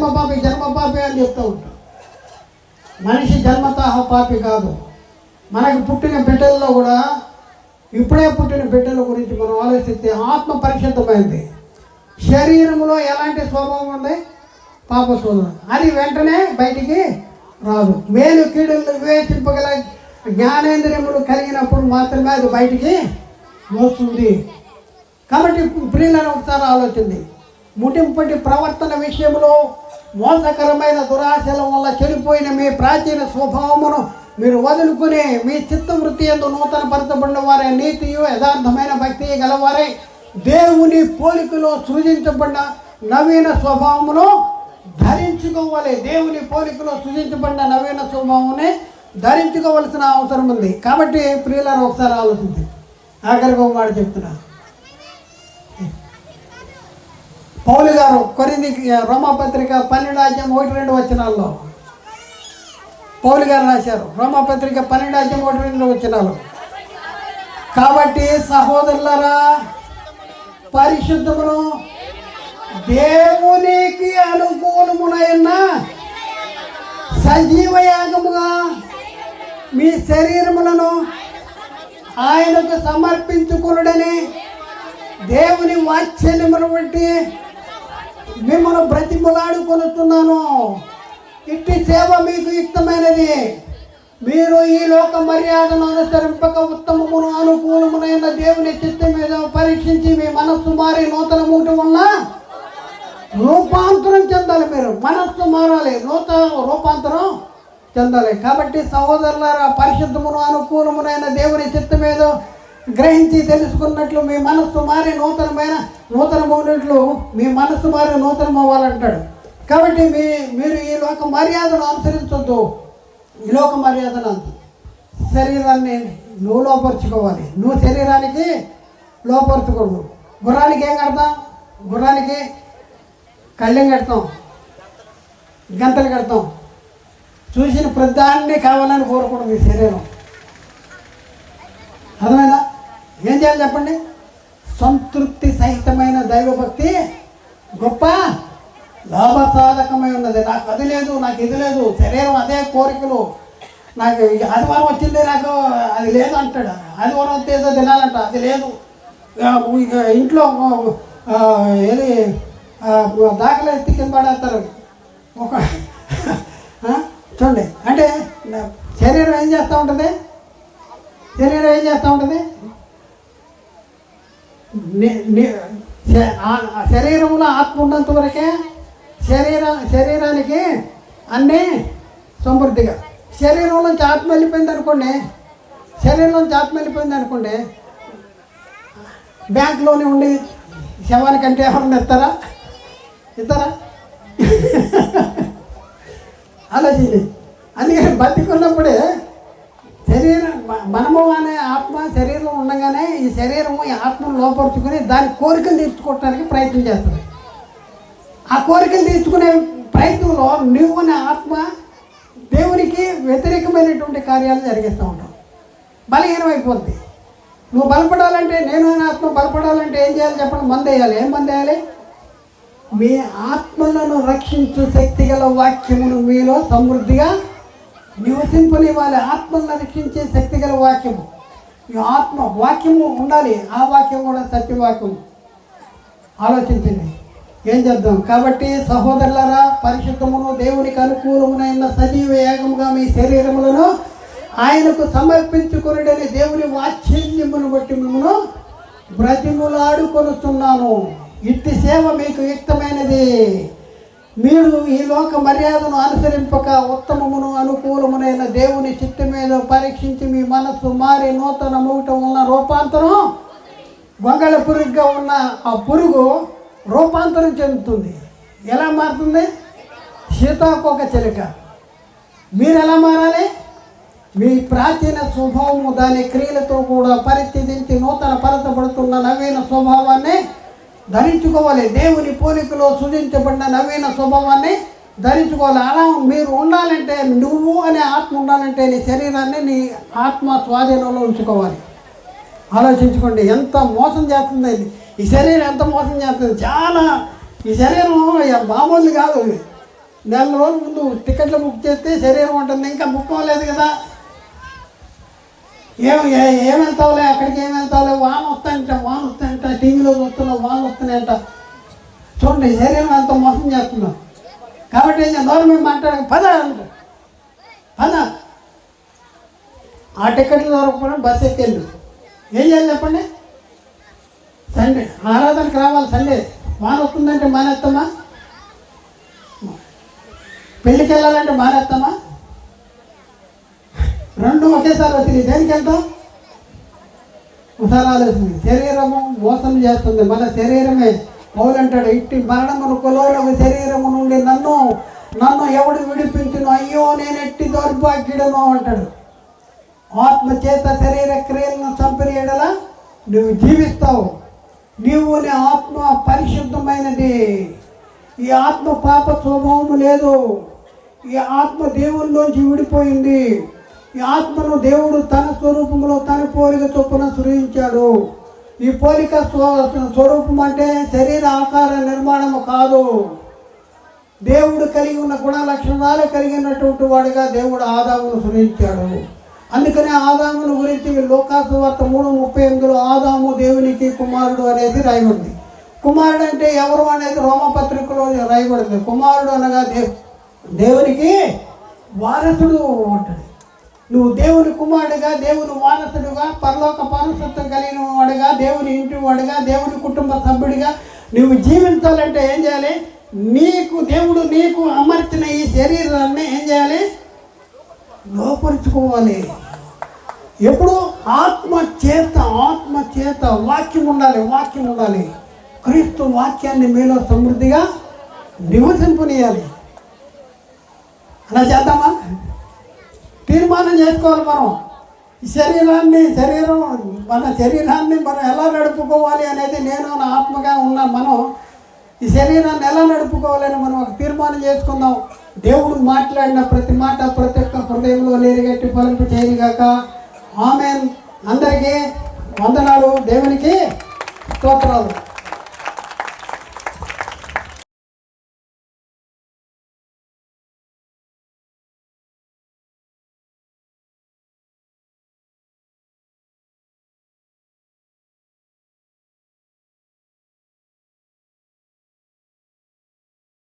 జన్మ పాపి జన్మ పాపి అని చెప్తూ ఉంటాం. మనిషి జన్మత పాపి కాదు. మనకు పుట్టిన బిడ్డల్లో కూడా ఇప్పుడే పుట్టిన బిడ్డల గురించి మనం ఆలోచిస్తే ఆత్మ పరిశుద్ధమైంది. శరీరంలో ఎలాంటి స్వభావం ఉంది? పాప స్వభావం అది వెంటనే బయటికి రాదు. మేలు కీడులు వివేచింపగల జ్ఞానేంద్రియములు కలిగినప్పుడు మాత్రమే అది బయటికి వస్తుంది. కాబట్టి ప్రియులను ఒకసారి ఆలోచింది ముటింపటి ప్రవర్తన విషయంలో మోసకరమైన దురాశల వల్ల చెడిపోయిన మీ ప్రాచీన స్వభావమును మీరు వదులుకుని మీ చిత్తవృత్తి ఎందు నూతన పరచబడిన వారే నీతియు యథార్థమైన భక్తి గలవారే. దేవుని పోలికలో సృజించబడిన నవీన స్వభావమును ధరించుకోవాలి. దేవుని పోలికలో సృజించబడిన నవీన స్వభావముని ధరించుకోవలసిన అవసరం ఉంది. కాబట్టి ప్రియులను ఒకసారి ఆలోచించి ఆఖరికి ఒక మాట పౌలు గారు కొరింది రోమాపత్రిక పన్నెండు అధ్యాయం ఒకటి రెండు వచనాల్లో. పౌలు గారు రాశారు రోమాపత్రిక పన్నెండు అధ్యాయం ఒకటి రెండు వచనాలు. కాబట్టి సహోదరులరా పరిశుద్ధమును దేవునికి అనుకూలమునైన సజీవ యాగముగా మీ శరీరములను ఆయనకు సమర్పించుకునుడని దేవుని వాత్సల్యమును బట్టి మిమ్మల్ని బ్రతిమలాడుకొనుతున్నాను ఇట్టి సేవ మీకు ఇష్టమైనది. మీరు ఈ లోక మర్యాదను అనుసరింపక ఉత్తమమును అనుకూలమునైన దేవుని చిత్తం మీద పరీక్షించి మీ మనస్సు మారి నూతన మూట వల్ల రూపాంతరం చెందాలి మీరు. మనస్సు మారాలి. నూతన రూపాంతరం చెందాలి. కాబట్టి సహోదరులారా పరిశుద్ధమును అనుకూలమునైన దేవుని చిత్తం మీద గ్రహించి తెలుసుకున్నట్లు మీ మనస్సు మారి నూతనమైన నూతనమైనట్లు మీ మనస్సు మారి నూతనమవ్వాలంటాడు కాబట్టి మీ మీరు ఈ లోక మర్యాదను అనుసరించొద్దు. ఈ లోక మర్యాదను అంత శరీరాన్ని నువ్వు లోపరుచుకోవాలి. నువ్వు శరీరానికి లోపరుచుకూడదు గుర్రానికి ఏం కడతాం? గుర్రానికి కళ్ళెం కడతాం. గంతలు కడతాం. చూసిన ప్రతిదాన్ని కావాలని కోరుకోవడం మీ శరీరం. అర్థమైందా? ఏం చేయాలి చెప్పండి? సంతృప్తి సహితమైన దైవభక్తి గొప్ప లాభసాధకమై ఉన్నది. నాకు అది లేదు నాకు ఇది లేదు శరీరం అదే కోరికలు. నాకు ఇక ఆదివారం వచ్చింది నాకు అది లేదు అంటాడు. ఆదివారం వస్తే ఏదో తినాలంట అది లేదు. ఇక ఇంట్లో ఏది దాఖలు ఎత్తి కింద పడేస్తారు. ఒక చూడండి. అంటే శరీరం ఏం చేస్తూ ఉంటుంది? శరీరం ఏం చేస్తూ ఉంటుంది? శరీరంలో ఆత్మ ఉన్నంత వరకే శరీర శరీరానికి అన్నీ సమృద్ధిగా. శరీరంలోంచి ఆత్మ వెళ్ళిపోయింది అనుకోండి శరీరంలోంచి ఆత్మ వెళ్ళిపోయింది అనుకోండి బ్యాంక్లోనే ఉండి శవానికంటే ఎవరన్నా ఇస్తారా? ఇస్తారా? ఆలోచించి అందుకని బతికున్నప్పుడే మనము అనే ఆత్మ శరీరం ఉండగానే ఈ శరీరము ఈ ఆత్మను లోపరుచుకుని దాని కోరికలు తీర్చుకోవడానికి ప్రయత్నం చేస్తుంది. ఆ కోరికలు తీర్చుకునే ప్రయత్నంలో నువ్వు అనే ఆత్మ దేవునికి వ్యతిరేకమైనటువంటి కార్యాలు జరిగిస్తూ ఉంటావు. బలహీనమైపోద్ది నువ్వు బలపడాలంటే నేను అనే ఆత్మ బలపడాలంటే ఏం చేయాలి చెప్పండి? మందు వేయాలి ఏం మందు వేయాలి మీ ఆత్మలను రక్షించు శక్తి గల వాక్యమును మీలో సమృద్ధిగా నివసింపని వాళ్ళ ఆత్మను రక్షించే శక్తి గల వాక్యము. ఈ ఆత్మ వాక్యము ఉండాలి. ఆ వాక్యం కూడా సత్యవాక్యము ఆలోచించండి. ఏం చేద్దాం? కాబట్టి సహోదరులరా పరిశుద్ధమును దేవునికి అనుకూలమునైన సజీవ యాగముగా మీ శరీరములను ఆయనకు సమర్పించుకుని దేవుని వాత్సల్యమును బట్టి మిమ్మను బ్రతిములాడుకొనుతున్నాను ఇట్టి సేవ మీకు యుక్తమైనది. మీరు ఈ లోక మర్యాదను అనుసరింపక ఉత్తమమును అనుకూలమునైన దేవుని చిత్త మీద పరీక్షించి మీ మనస్సు మారి నూతన మూటం ఉన్న రూపాంతరం గొంగళ పురుగుగా ఉన్న ఆ పురుగు రూపాంతరం చెందుతుంది. ఎలా మారుతుంది? సీతాకోక చిలుక. మీరు ఎలా మారాలి? మీ ప్రాచీన స్వభావము దాని క్రియలతో కూడా పరిస్థితించి నూతన పరచబడుతున్న నవీన స్వభావాన్ని ధరించుకోవాలి. దేవుని పోలికలో సృజించబడిన నవీన స్వభావాన్ని ధరించుకోవాలి. అలా మీరు ఉండాలంటే నువ్వు అనే ఆత్మ ఉండాలంటే నీ శరీరాన్ని నీ ఆత్మ స్వాధీనంలో ఉంచుకోవాలి. ఆలోచించుకోండి. ఎంత మోసం చేస్తుంది? ఈ శరీరం ఎంత మోసం చేస్తుంది? చాలా ఈ శరీరం మామూలు కాదు. నెల రోజుల ముందు టికెట్లు బుక్ చేస్తే శరీరం ఉంటుంది ఇంకా బుక్ అవ్వలేదు కదా. ఏం ఏ- వెళ్తావులే అక్కడికి ఏం వెళ్తావులే వాన వస్తాయంట వాన వస్తాయంట టీవీలో చూస్తున్నావు వాన వస్తున్నాయంట. చూడండి శరీరం అంత మోసం చేస్తున్నాం కాబట్టి ఏం చేద్దాం మేము మాట్లాడక పద అంట పద. ఆ టికెట్లు దొరకకుండా బస్ ఎక్కెళ్ళు. ఏం చేయాలి చెప్పండి? సండే. ఆరాధనకు రావాలి సండే. వాన వస్తుందంటే మానేస్తామా? పెళ్ళికి వెళ్ళాలంటే మానేస్తామా? రెండు ఒకేసారి వచ్చింది దేనికి ఎంత? ఒకసారి ఆలోచింది శరీరము మోసం చేస్తుంది. మన శరీరమే పౌలు ఇట్టి మరణమును కొలోలకు శరీరము నుండి నన్ను నన్ను ఎవడు విడిపించును? అయ్యో నేను ఎట్టి దౌర్భాగ్యుడను? అంటాడు. ఆత్మ చేత శరీర క్రియలను చంపిన నువ్వు జీవిస్తావు. నీవు నీ ఆత్మ పరిశుద్ధమైనది. ఈ ఆత్మ పాప స్వభావము లేదు. ఈ ఆత్మ దేవుల్లోంచి విడిపోయింది. ఈ ఆత్మను దేవుడు తన స్వరూపంలో తన పోలిక చొప్పున సృజించాడు. ఈ పోలిక స్వ- స్వరూపం అంటే శరీర ఆకార నిర్మాణము కాదు. దేవుడు కలిగి ఉన్న గుణ లక్షణాలు కలిగినటువంటి వాడిగా దేవుడు ఆదామును సృజించాడు. అందుకనే ఆదామును గురించి లోకాసు వార్త మూడు ముప్పై ఎనిమిదిలో ఆదాము దేవునికి కుమారుడు అనేది రాయబడింది కుమారుడు అంటే ఎవరు అనేది రోమపత్రికలో రాయబడింది. కుమారుడు అనగా దేవ్ దేవునికి వారసుడు అంటాడు. నువ్వు దేవుని కుమారుడిగా దేవుని వారసుడుగా పరలోక పరసత్వం కలిగిన వాడుగా దేవుని ఇంటి వాడుగా దేవుని కుటుంబ సభ్యుడిగా నువ్వు జీవించాలంటే ఏం చేయాలి? నీకు దేవుడు నీకు అమర్చిన ఈ శరీరాన్ని ఏం చేయాలి? లోపరుచుకోవాలి. ఎప్పుడు ఆత్మ చేత ఆత్మ చేత వాక్యం ఉండాలి వాక్యం ఉండాలి. క్రీస్తు వాక్యాన్ని మీలో సమృద్ధిగా నివసింపనీయాలి. అలా చేద్దామా? తీర్మానం చేసుకోవాలి మనం. ఈ శరీరాన్ని శరీరం మన శరీరాన్ని మనం ఎలా నడుపుకోవాలి అనేది నేను నా ఆత్మగా ఉన్న మనం ఈ శరీరాన్ని ఎలా నడుపుకోవాలని మనం ఒక తీర్మానం చేసుకుందాం. దేవుడు మాట్లాడిన ప్రతి మాట ప్రతి ఒక్క హృదయంలో నీరుగట్టి ఫలింపు చేయగాక ఆమె అందరికీ వందనాలు. దేవునికి స్తోత్రాలు.